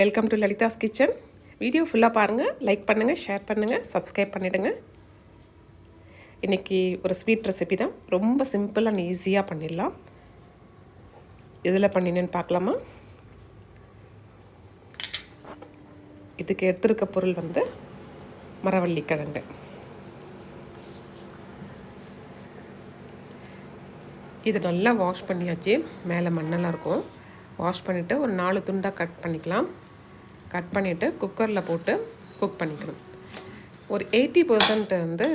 Welcome to Lalitha's kitchen video ஃபுல்லாக பாருங்கள் like பண்ணுங்கள் ஷேர் பண்ணுங்கள் சப்ஸ்கிரைப் பண்ணிவிடுங்க இன்றைக்கி ஒரு ஸ்வீட் ரெசிபி தான். ரொம்ப சிம்பிள் அண்ட் ஈஸியாக பண்ணிடலாம். இதில் பண்ணினேன்னு பார்க்கலாமா? இதுக்கு எடுத்திருக்க பொருள் வந்து மரவள்ளி கிழங்கு. இது நல்லா வாஷ் பண்ணியாச்சு. மேலே மண்ணெல்லாம் இருக்கும். வாஷ் பண்ணிவிட்டு ஒரு நாலு துண்டாக கட் பண்ணிக்கலாம். கட் பண்ணிவிட்டு குக்கரில் போட்டு குக் பண்ணிக்கணும். ஒரு எயிட்டி பர்சன்ட் வந்து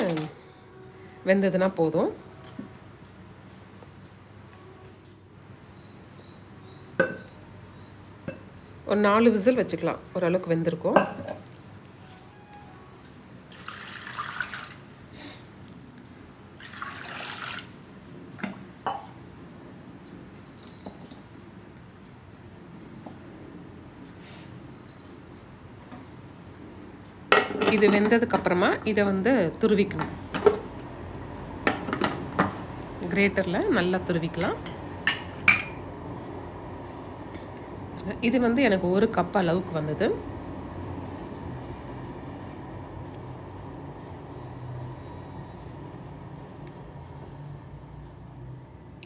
வெந்ததுன்னா போதும். ஒரு நாலு விசில் வச்சுக்கலாம். ஓரளவுக்கு வெந்திருக்கும். இது வெந்ததுக்கப்புறமா இதை வந்து துருவிக்கணும். கிரேட்டரில் நல்லா துருவிக்கலாம். இது வந்து எனக்கு ஒரு கப் அளவுக்கு வந்தது.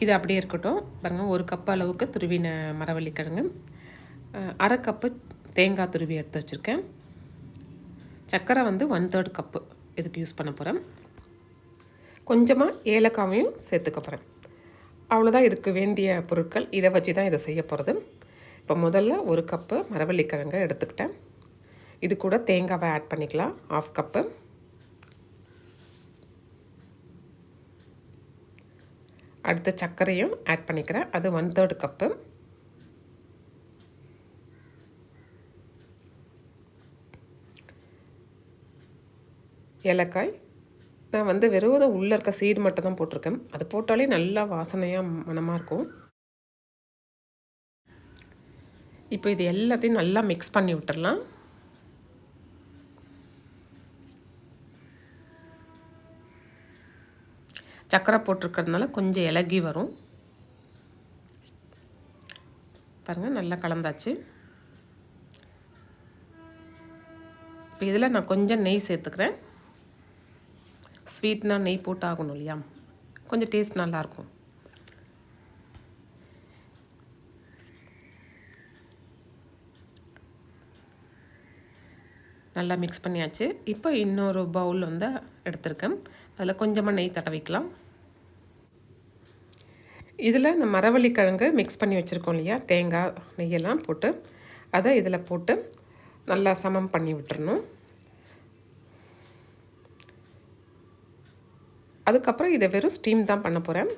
இது அப்படியே இருக்கட்டும். பாருங்கள் ஒரு கப் அளவுக்கு துருவின மரவள்ளி கிழங்கு அரை கப்பு தேங்காய் துருவி எடுத்து வச்சுருக்கேன். சர்க்கரை வந்து ஒன் தேர்ட் கப்பு இதுக்கு யூஸ் பண்ண போகிறேன் கொஞ்சமாக ஏலக்காவையும் சேர்த்துக்க போகிறேன் அவ்வளோதான் இதுக்கு வேண்டிய பொருட்கள். இதை வச்சு தான் இதை செய்ய போகிறது இப்போ முதல்ல ஒரு கப்பு மரவள்ளிக்கிழங்கை எடுத்துக்கிட்டேன். இது கூட தேங்காவை ஆட் பண்ணிக்கலாம். ஆஃப் கப்பு அடுத்த சர்க்கரையும் ஆட் பண்ணிக்கிறேன். அது ஒன் தேர்ட் கப்பு ஏலக்காய். நான் வந்து வெறும் உள்ளே இருக்க சீடு மட்டும் தான் போட்டிருக்கேன். அது போட்டாலே நல்லா வாசனையாக மனமாக இருக்கும். இப்போ இது எல்லாத்தையும் நல்லா மிக்ஸ் பண்ணி விட்டுடலாம் சக்கரை போட்டிருக்கிறதுனால கொஞ்சம் இலகி வரும். பாருங்கள் நல்லா கலந்தாச்சு. இப்போ இதில் நான் கொஞ்சம் நெய் சேர்த்துக்கிறேன். ஸ்வீட்னால் நெய் போட்டு ஆகணும் இல்லையா? கொஞ்சம் டேஸ்ட் நல்லாயிருக்கும். நல்லா மிக்ஸ் பண்ணியாச்சு. இப்போ இன்னொரு பவுல் வந்து எடுத்திருக்கேன். அதில் கொஞ்சமாக நெய் தடவிக்கலாம். இதில் இந்த மரவள்ளி கிழங்கு மிக்ஸ் பண்ணி வச்சுருக்கோம் இல்லையா? தேங்காய் நெய்யெல்லாம் போட்டு அதை இதில் போட்டு நல்லா சமம் பண்ணி விட்டுறணும். அதுக்கப்புறம் இதை வெறும் ஸ்டீம் தான் பண்ண போகிறேன்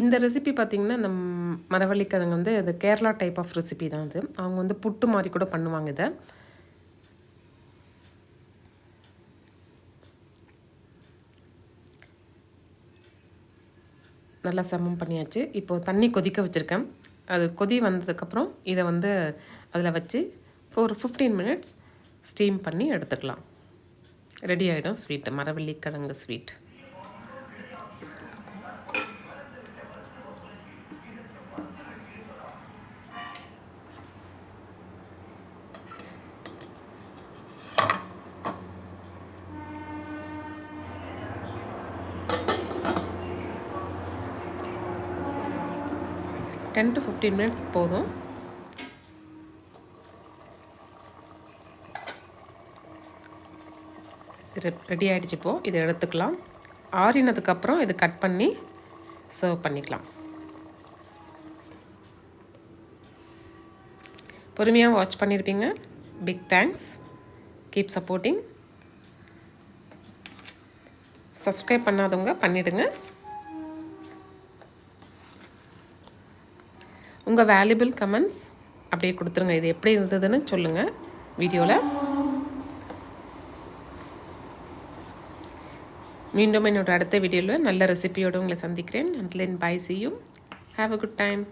இந்த ரெசிபி பார்த்திங்கன்னா இந்த மரவள்ளிக்கிழங்கு வந்து அது கேரளா டைப் ஆஃப் ரெசிபி தான் அது. அவங்க வந்து புட்டு மாதிரி கூட பண்ணுவாங்க இதை. நல்லா சமம் பண்ணியாச்சு. இப்போது தண்ணி கொதிக்க வச்சுருக்கேன். அது கொதி வந்ததுக்கப்புறம் இதை வந்து அதில் வச்சு ஒரு ஃபிஃப்டீன் மினிட்ஸ் ஸ்டீம் பண்ணி எடுத்துக்கலாம். ரெடி ஆகிடும் ஸ்வீட்டு மரவள்ளி கிழங்கு sweet ten to fifteen minutes போதும். ரெடி ஆகிடுச்சு இப்போது இதை எடுத்துக்கலாம். ஆறினதுக்கப்புறம் இது கட் பண்ணி சர்வ் பண்ணிக்கலாம். பொறுமையாக வாட்ச் பண்ணியிருப்பீங்க big thanks keep supporting subscribe பண்ணாதவங்க பண்ணிவிடுங்க உங்கள் வேல்யூபிள் கமெண்ட்ஸ் அப்படியே கொடுத்துருங்க. இது எப்படி இருந்ததுன்னு சொல்லுங்கள் வீடியோவில் மீண்டும் என்னோட அடுத்த வீடியோவில் நல்ல ரெசிபியோடு உங்களை சந்திக்கிறேன். And then bye see you have a good time